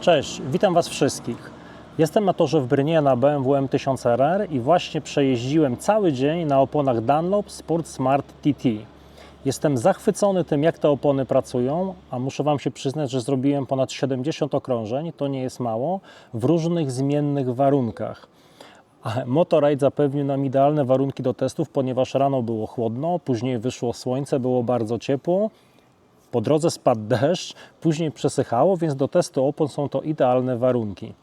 Cześć, witam Was wszystkich. Jestem na torze w Brnie na BMW M1000RR i właśnie przejeździłem cały dzień na oponach Dunlop Sport Smart TT. Jestem zachwycony tym, jak te opony pracują, a muszę Wam się przyznać, że zrobiłem ponad 70 okrążeń, to nie jest mało, w różnych zmiennych warunkach. Motorride zapewnił nam idealne warunki do testów, ponieważ rano było chłodno, później wyszło słońce, było bardzo ciepło, po drodze spadł deszcz, później przesychało, więc do testu opon są to idealne warunki.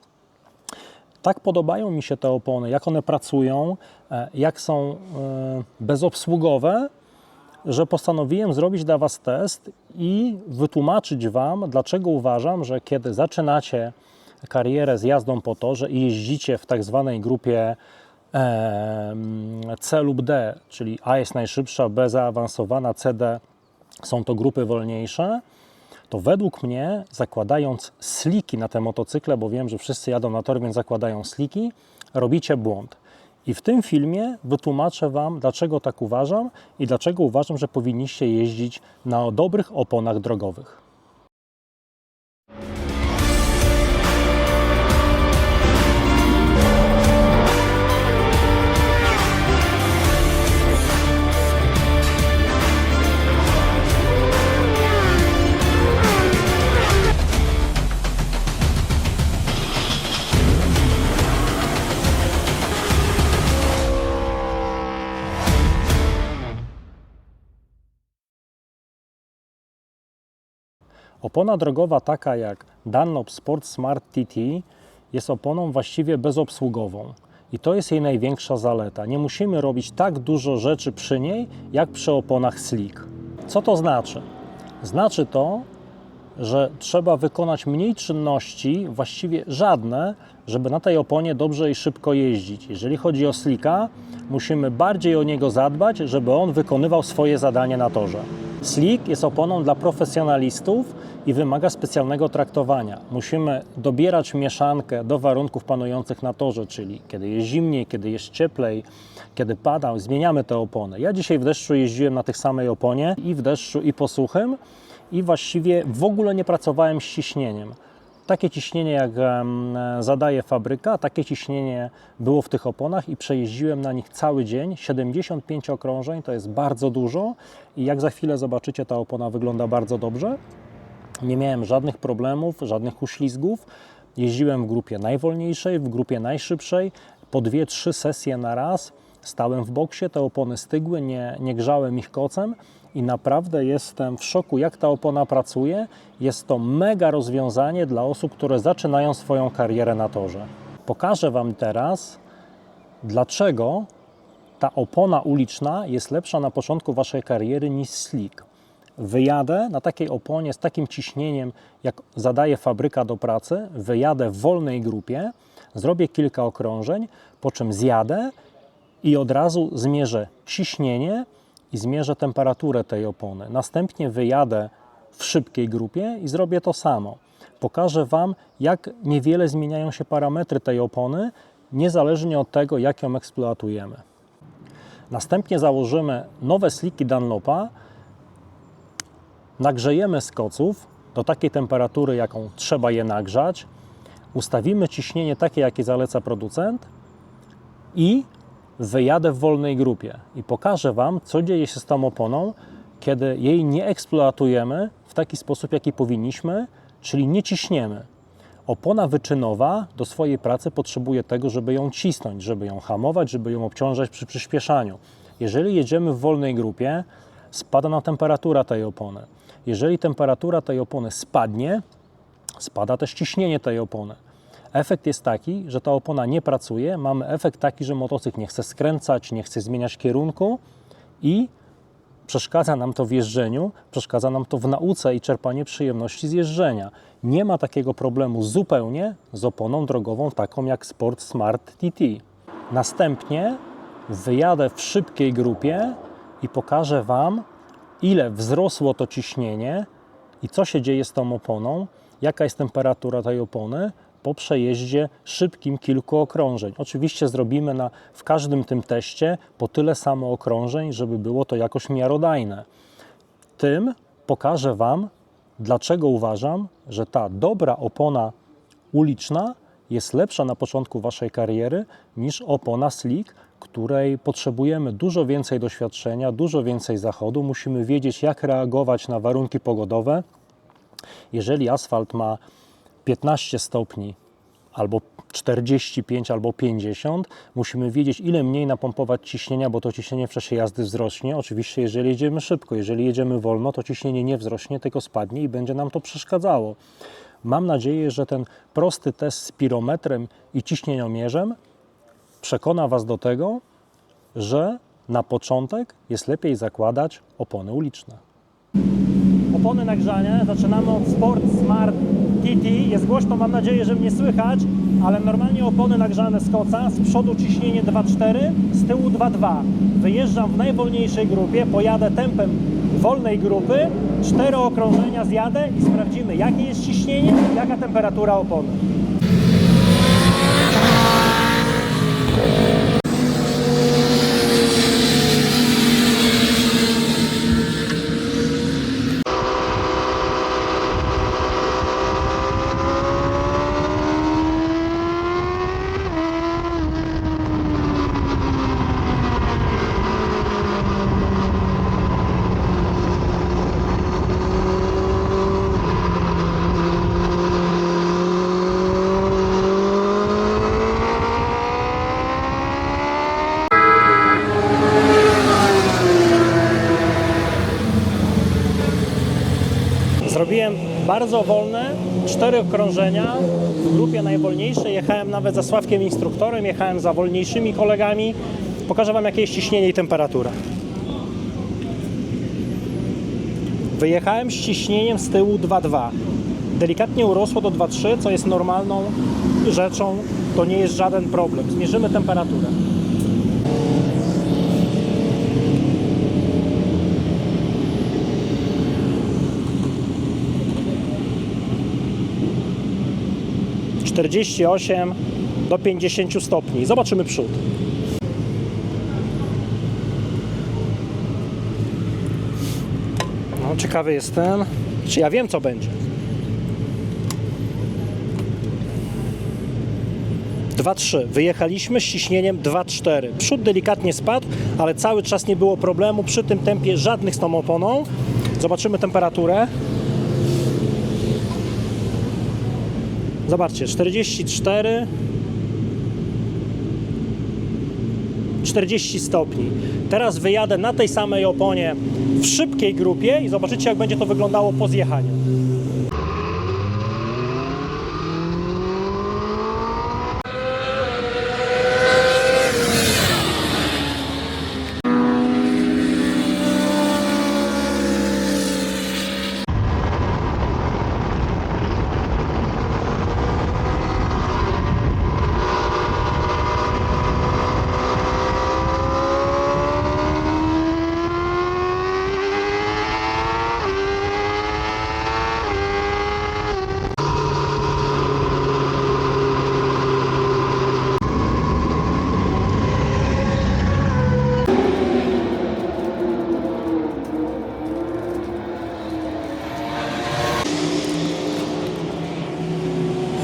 Tak podobają mi się te opony, jak one pracują, e, jak są e, bezobsługowe, że postanowiłem zrobić dla Was test i wytłumaczyć Wam, dlaczego uważam, że kiedy zaczynacie karierę z jazdą po torze i jeździcie w tak zwanej grupie em, C lub D, czyli A jest najszybsza, B zaawansowana, CD są to grupy wolniejsze, to według mnie zakładając sliki na te motocykle, bo wiem, że wszyscy jadą na tor, więc zakładają sliki, robicie błąd. I w tym filmie wytłumaczę Wam, dlaczego tak uważam i dlaczego uważam, że powinniście jeździć na dobrych oponach drogowych. Opona drogowa taka jak Dunlop Sport Smart TT jest oponą właściwie bezobsługową. I to jest jej największa zaleta. Nie musimy robić tak dużo rzeczy przy niej, jak przy oponach slick. Co to znaczy? Znaczy to, że trzeba wykonać mniej czynności, właściwie żadne, żeby na tej oponie dobrze i szybko jeździć. Jeżeli chodzi o slika, musimy bardziej o niego zadbać, żeby on wykonywał swoje zadanie na torze. Slick jest oponą dla profesjonalistów i wymaga specjalnego traktowania. Musimy dobierać mieszankę do warunków panujących na torze, czyli kiedy jest zimniej, kiedy jest cieplej, kiedy pada, zmieniamy te opony. Ja dzisiaj w deszczu jeździłem na tych samej oponie i w deszczu i po suchym i właściwie w ogóle nie pracowałem z ciśnieniem. Takie ciśnienie, jak zadaje fabryka, takie ciśnienie było w tych oponach i przejeździłem na nich cały dzień. 75 okrążeń to jest bardzo dużo i jak za chwilę zobaczycie, ta opona wygląda bardzo dobrze. Nie miałem żadnych problemów, żadnych uślizgów. Jeździłem w grupie najwolniejszej, w grupie najszybszej, po dwie, trzy sesje na raz. Stałem w boksie, te opony stygły, nie, nie grzałem ich kocem i naprawdę jestem w szoku, jak ta opona pracuje. Jest to mega rozwiązanie dla osób, które zaczynają swoją karierę na torze. Pokażę Wam teraz, dlaczego ta opona uliczna jest lepsza na początku Waszej kariery niż slick. Wyjadę na takiej oponie z takim ciśnieniem, jak zadaje fabryka do pracy, wyjadę w wolnej grupie, zrobię kilka okrążeń, po czym zjadę i od razu zmierzę ciśnienie i zmierzę temperaturę tej opony. Następnie wyjadę w szybkiej grupie i zrobię to samo. Pokażę Wam, jak niewiele zmieniają się parametry tej opony, niezależnie od tego, jak ją eksploatujemy. Następnie założymy nowe sliki Dunlopa, nagrzejemy z koców do takiej temperatury, jaką trzeba je nagrzać, ustawimy ciśnienie takie, jakie zaleca producent i wyjadę w wolnej grupie i pokażę Wam, co dzieje się z tą oponą, kiedy jej nie eksploatujemy w taki sposób, jaki powinniśmy, czyli nie ciśniemy. Opona wyczynowa do swojej pracy potrzebuje tego, żeby ją cisnąć, żeby ją hamować, żeby ją obciążać przy przyspieszaniu. Jeżeli jedziemy w wolnej grupie, spada nam temperatura tej opony. Jeżeli temperatura tej opony spadnie, spada też ciśnienie tej opony. Efekt jest taki, że ta opona nie pracuje. Mamy efekt taki, że motocykl nie chce skręcać, nie chce zmieniać kierunku i przeszkadza nam to w jeżdżeniu, przeszkadza nam to w nauce i czerpaniu przyjemności z jeżdżenia. Nie ma takiego problemu zupełnie z oponą drogową taką jak Sport Smart TT. Następnie wyjadę w szybkiej grupie i pokażę Wam, ile wzrosło to ciśnienie i co się dzieje z tą oponą, jaka jest temperatura tej opony po przejeździe szybkim kilku okrążeń. Oczywiście zrobimy na, w każdym tym teście po tyle samo okrążeń, żeby było to jakoś miarodajne. Tym pokażę Wam, dlaczego uważam, że ta dobra opona uliczna jest lepsza na początku waszej kariery niż opona slick, której potrzebujemy dużo więcej doświadczenia, dużo więcej zachodu. Musimy wiedzieć, jak reagować na warunki pogodowe. Jeżeli asfalt ma 15 stopni, albo 45, albo 50, musimy wiedzieć, ile mniej napompować ciśnienia, bo to ciśnienie w czasie jazdy wzrośnie. Oczywiście, jeżeli jedziemy szybko, jeżeli jedziemy wolno, to ciśnienie nie wzrośnie, tylko spadnie i będzie nam to przeszkadzało. Mam nadzieję, że ten prosty test z pirometrem i ciśnieniomierzem przekona Was do tego, że na początek jest lepiej zakładać opony uliczne. Opony nagrzania. Zaczynamy od Sport Smart TT. Jest głośno, mam nadzieję, że mnie słychać, ale normalnie opony nagrzane z koca. Z przodu ciśnienie 2,4, z tyłu 2,2. Wyjeżdżam w najwolniejszej grupie, pojadę tempem wolnej grupy, cztery okrążenia zjadę i sprawdzimy, jakie jest ciśnienie, jaka temperatura opony. Zrobiłem bardzo wolne, cztery okrążenia w grupie najwolniejszej. Jechałem nawet za Sławkiem instruktorem, jechałem za wolniejszymi kolegami. Pokażę Wam, jakie jest ciśnienie i temperatura. Wyjechałem z ciśnieniem z tyłu 2,2. Delikatnie urosło do 2,3, co jest normalną rzeczą. To nie jest żaden problem. Zmierzymy temperaturę. Czterdzieści osiem do 50 stopni. Zobaczymy przód. No, ciekawy jestem, czy ja wiem, co będzie. 2-3. Wyjechaliśmy z ciśnieniem 2-4. Przód delikatnie spadł, ale cały czas nie było problemu. Przy tym tempie żadnych z tą oponą. Zobaczymy temperaturę. Zobaczcie, 44. 40 stopni. Teraz wyjadę na tej samej oponie w szybkiej grupie i zobaczycie, jak będzie to wyglądało po zjechaniu.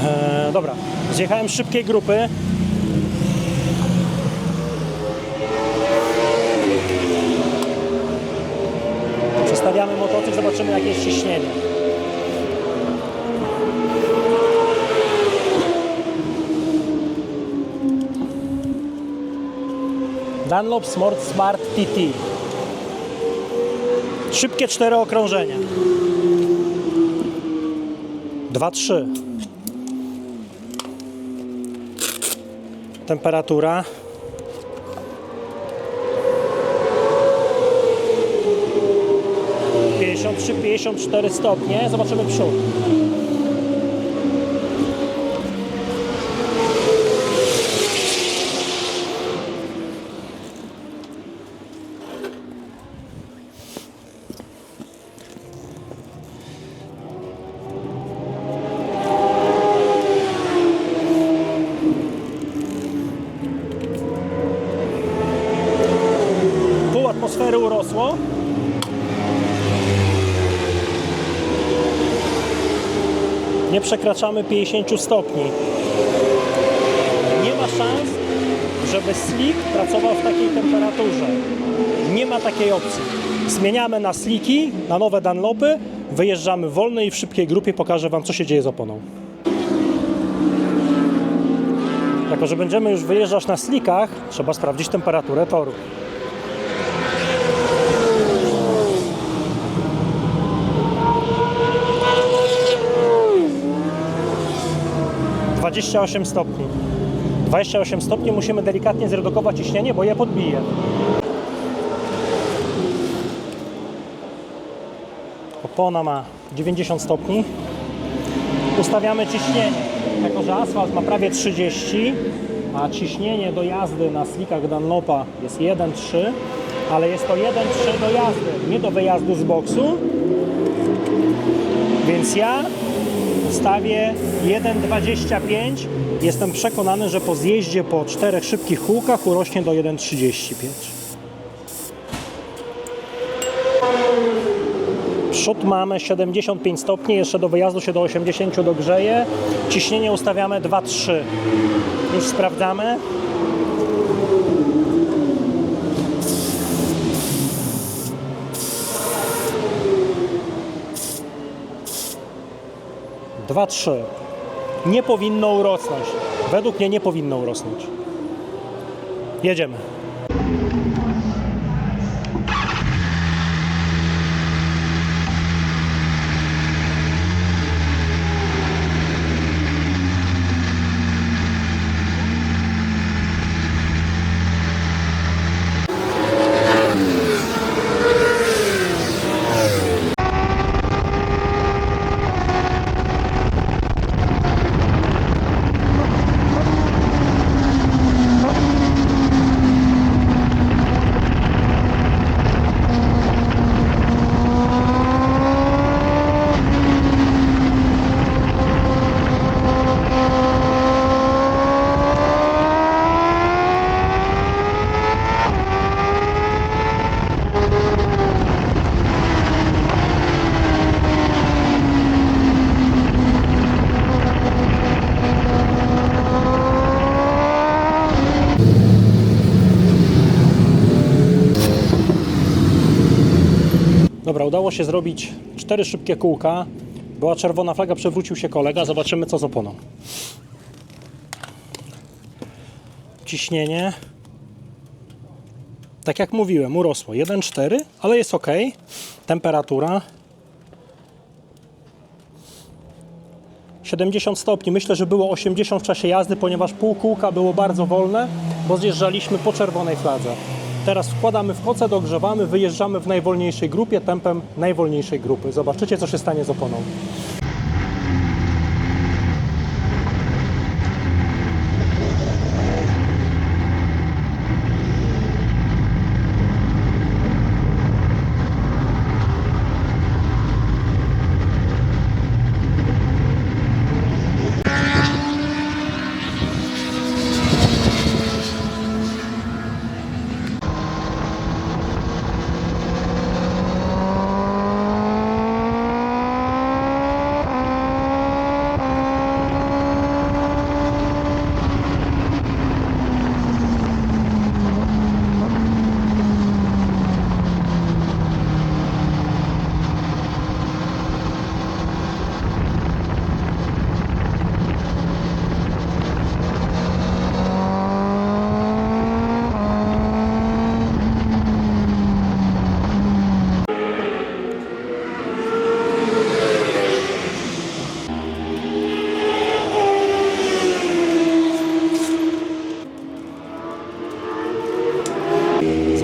E, dobra, zjechałem szybkiej grupy. Przestawiamy motocykl, zobaczymy jakie jest ciśnienie. Dunlop Smart Smart TT. Szybkie cztery okrążenia. 2-3. Temperatura. Pięćdziesiąt trzy, pięćdziesiąt cztery stopnie. Zobaczymy przód. Atmosfery urosło. Nie przekraczamy 50 stopni. Nie ma szans, żeby slick pracował w takiej temperaturze. Nie ma takiej opcji. Zmieniamy na sliki, na nowe Dunlopy, wyjeżdżamy wolnej i w szybkiej grupie, pokażę Wam, co się dzieje z oponą. Jako, że będziemy już wyjeżdżać na slikach, trzeba sprawdzić temperaturę toru. Dwadzieścia osiem stopni. 28 stopni musimy delikatnie zredukować ciśnienie, bo je podbije. Opona ma 90 stopni. Ustawiamy ciśnienie. Jako, że asfalt ma prawie 30, a ciśnienie do jazdy na slikach Dunlopa jest 1,3, ale jest to 1,3 do jazdy, nie do wyjazdu z boksu. Więc ja stawię 1,25. Jestem przekonany, że po zjeździe po czterech szybkich kółkach urośnie do 1,35. Przód mamy 75 stopni, jeszcze do wyjazdu się do 80 dogrzeje. Ciśnienie ustawiamy 2,3. Już sprawdzamy. Dwa, trzy. Nie powinno urosnąć. Według mnie nie powinno urosnąć. Jedziemy. Dobra, udało się zrobić cztery szybkie kółka. Była czerwona flaga, przewrócił się kolega. Zobaczymy, co z oponą. Ciśnienie. Tak jak mówiłem, urosło 1,4, ale jest ok. Temperatura 70 stopni. Myślę, że było 80 w czasie jazdy, ponieważ pół kółka było bardzo wolne, bo zjeżdżaliśmy po czerwonej fladze. Teraz wkładamy w koce, dogrzewamy, wyjeżdżamy w najwolniejszej grupie, tempem najwolniejszej grupy. Zobaczycie, co się stanie z oponą.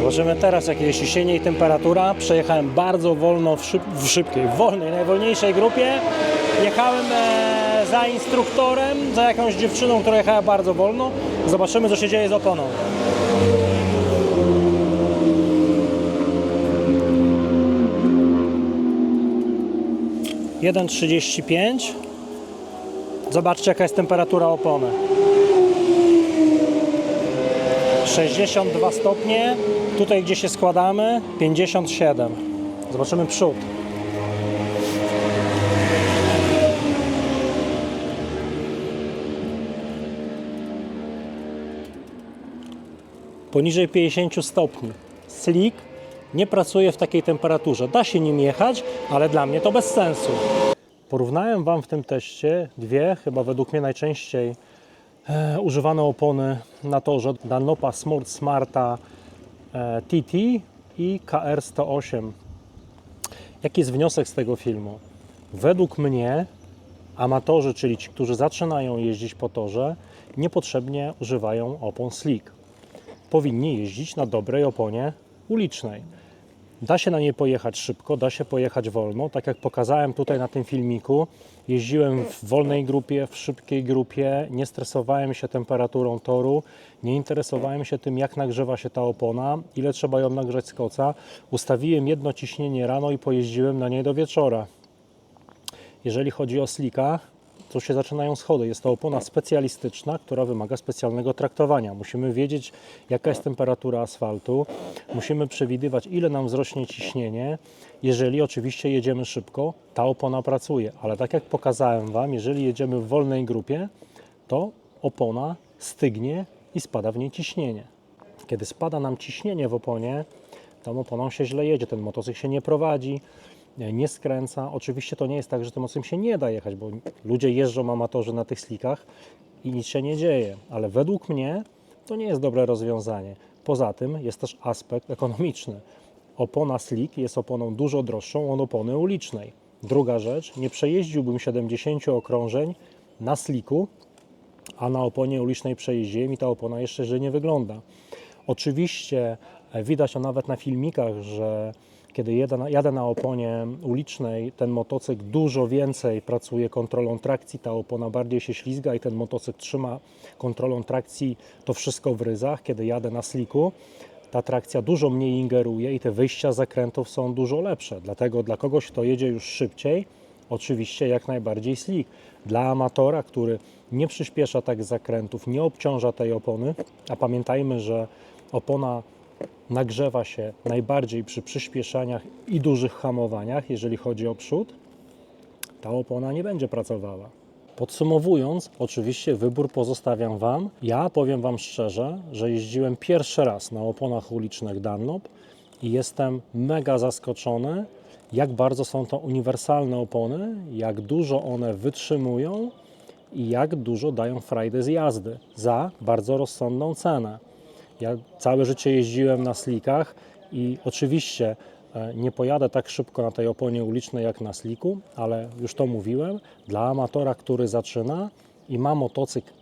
Zobaczymy teraz, jakie jest ciśnienie i temperatura. Przejechałem bardzo wolno w, szyb, w szybkiej, w wolnej, najwolniejszej grupie. Jechałem e, za instruktorem, za jakąś dziewczyną, która jechała bardzo wolno. Zobaczymy, co się dzieje z oponą. Jeden trzydzieści pięć. Zobaczcie, jaka jest temperatura opony. 62 stopnie. Tutaj, gdzie się składamy, 57. Zobaczymy przód. Poniżej 50 stopni. Slick nie pracuje w takiej temperaturze. Da się nim jechać, ale dla mnie to bez sensu. Porównałem Wam w tym teście dwie, chyba według mnie najczęściej e, używane opony na torze Danopa Smart Smarta TT i KR108. Jaki jest wniosek z tego filmu? Według mnie amatorzy, czyli ci, którzy zaczynają jeździć po torze, niepotrzebnie używają opon slick. Powinni jeździć na dobrej oponie ulicznej. Da się na niej pojechać szybko, da się pojechać wolno. Tak jak pokazałem tutaj na tym filmiku, jeździłem w wolnej grupie, w szybkiej grupie, nie stresowałem się temperaturą toru, nie interesowałem się tym, jak nagrzewa się ta opona, ile trzeba ją nagrzać z koca. Ustawiłem jedno ciśnienie rano i pojeździłem na niej do wieczora. Jeżeli chodzi o slika, to się zaczynają schody. Jest to opona specjalistyczna, która wymaga specjalnego traktowania. Musimy wiedzieć, jaka jest temperatura asfaltu, musimy przewidywać, ile nam wzrośnie ciśnienie. Jeżeli oczywiście jedziemy szybko, ta opona pracuje, ale tak jak pokazałem Wam, jeżeli jedziemy w wolnej grupie, to opona stygnie i spada w niej ciśnienie. Kiedy spada nam ciśnienie w oponie, tą oponą się źle jedzie, ten motocykl się nie prowadzi, nie skręca. Oczywiście to nie jest tak, że tym mocnym się nie da jechać, bo ludzie jeżdżą amatorzy na tych slikach i nic się nie dzieje, ale według mnie to nie jest dobre rozwiązanie. Poza tym jest też aspekt ekonomiczny. Opona slick jest oponą dużo droższą od opony ulicznej. Druga rzecz, nie przejeździłbym 70 okrążeń na sliku, a na oponie ulicznej przejeździłem i ta opona jeszcze źle nie wygląda. Oczywiście e, widać to nawet na filmikach, że kiedy jadę na, oponie ulicznej, ten motocykl dużo więcej pracuje kontrolą trakcji, ta opona bardziej się ślizga i ten motocykl trzyma kontrolą trakcji to wszystko w ryzach. Kiedy jadę na sliku, ta trakcja dużo mniej ingeruje i te wyjścia zakrętów są dużo lepsze. Dlatego dla kogoś, kto jedzie już szybciej, oczywiście jak najbardziej slick. Dla amatora, który nie przyspiesza tak zakrętów, nie obciąża tej opony, a pamiętajmy, że opona nagrzewa się najbardziej przy przyspieszaniach i dużych hamowaniach, jeżeli chodzi o przód, ta opona nie będzie pracowała. Podsumowując, oczywiście wybór pozostawiam Wam. Ja powiem Wam szczerze, że jeździłem pierwszy raz na oponach ulicznych Dunlop i jestem mega zaskoczony, jak bardzo są to uniwersalne opony, jak dużo one wytrzymują i jak dużo dają frajdy z jazdy za bardzo rozsądną cenę. Ja całe życie jeździłem na slikach i oczywiście e, nie pojadę tak szybko na tej oponie ulicznej jak na sliku, ale już to mówiłem, dla amatora, który zaczyna i ma motocykl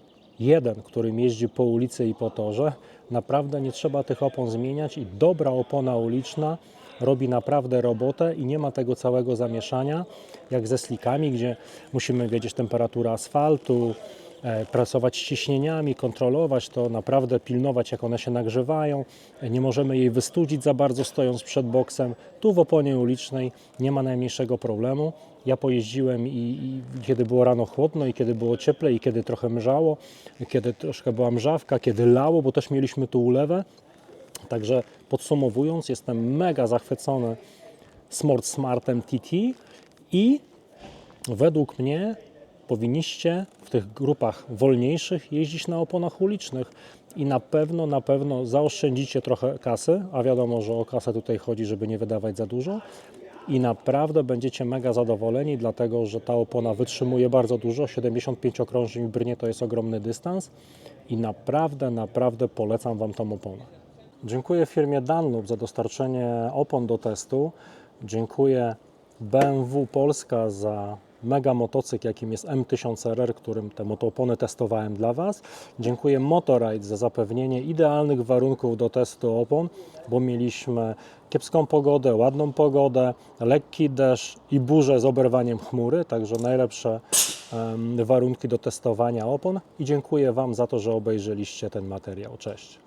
jeden, którym jeździ po ulicy i po torze, naprawdę nie trzeba tych opon zmieniać i dobra opona uliczna robi naprawdę robotę i nie ma tego całego zamieszania jak ze slikami, gdzie musimy wiedzieć temperaturę asfaltu, pracować z ciśnieniami, kontrolować to, naprawdę pilnować, jak one się nagrzewają. E, Nie możemy jej wystudzić za bardzo stojąc przed boksem. Tu w oponie ulicznej nie ma najmniejszego problemu. Ja pojeździłem i, i kiedy było rano chłodno, i kiedy było cieplej, i kiedy trochę mrzało, kiedy troszkę była mrzawka, kiedy lało, bo też mieliśmy tu ulewę. Także podsumowując, jestem mega zachwycony Smart Smartem TT i według mnie powinniście w tych grupach wolniejszych jeździć na oponach ulicznych i na pewno, na pewno zaoszczędzicie trochę kasy, a wiadomo, że o kasę tutaj chodzi, żeby nie wydawać za dużo i naprawdę będziecie mega zadowoleni, dlatego że ta opona wytrzymuje bardzo dużo, 75 okrążeń w Brnie to jest ogromny dystans i naprawdę, naprawdę polecam Wam tą oponę. Dziękuję firmie Dunlop za dostarczenie opon do testu. Dziękuję BMW Polska za mega motocykl, jakim jest M1000RR, którym te motoopony testowałem dla Was. Dziękuję Motorride za zapewnienie idealnych warunków do testu opon, bo mieliśmy kiepską pogodę, ładną pogodę, lekki deszcz i burzę z oberwaniem chmury, także najlepsze warunki do testowania opon. I dziękuję Wam za to, że obejrzeliście ten materiał. Cześć.